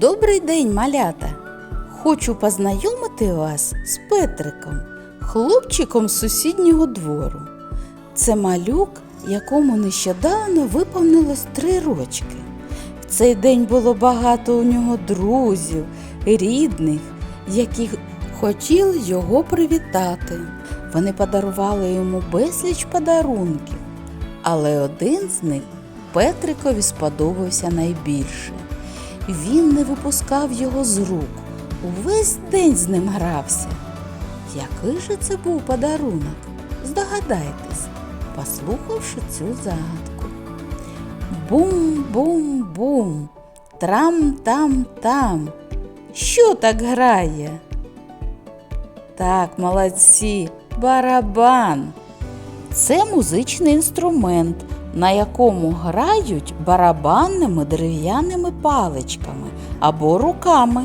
Добрий день, малята! Хочу познайомити вас з Петриком, хлопчиком з сусіднього двору. Це малюк, якому нещодавно виповнилось три рочки. В цей день було багато у нього друзів, рідних, які хотіли його привітати. Вони подарували йому безліч подарунків, але один з них Петрикові сподобався найбільше. Він не випускав його з рук, увесь день з ним грався. Який же це був подарунок? Здогадайтесь, послухавши цю загадку. Бум-бум-бум, трам-там-там. Що так грає? Так, молодці, барабан. Це музичний інструмент, на якому грають барабанними дерев'яними паличками або руками.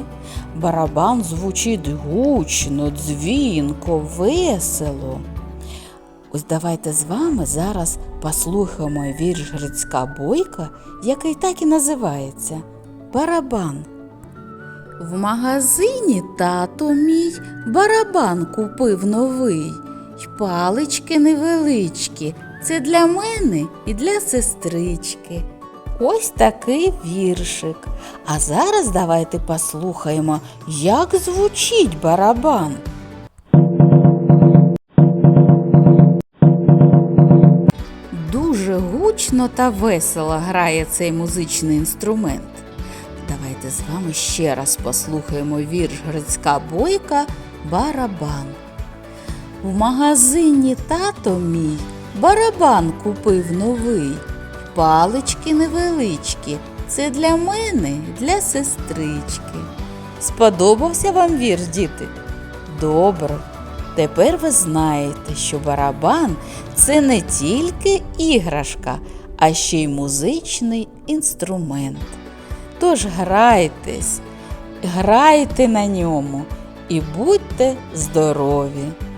Барабан звучить гучно, дзвінко, весело. Ось давайте з вами зараз послухаємо вірш Грицька Бойка, який так і називається Барабан. В магазині тато мій барабан купив новий, й палички невеличкі. Це для мене і для сестрички. Ось такий віршик. А зараз давайте послухаємо, як звучить барабан. Дуже гучно та весело грає цей музичний інструмент. Давайте з вами ще раз послухаємо вірш Грицька Бойка Барабан. В магазині тато мій барабан купив новий. Палички невеличкі. Це для мене, для сестрички. Сподобався вам вірш, діти? Добре. Тепер ви знаєте, що барабан це не тільки іграшка, а ще й музичний інструмент. Тож грайтесь, грайте на ньому і будьте здорові.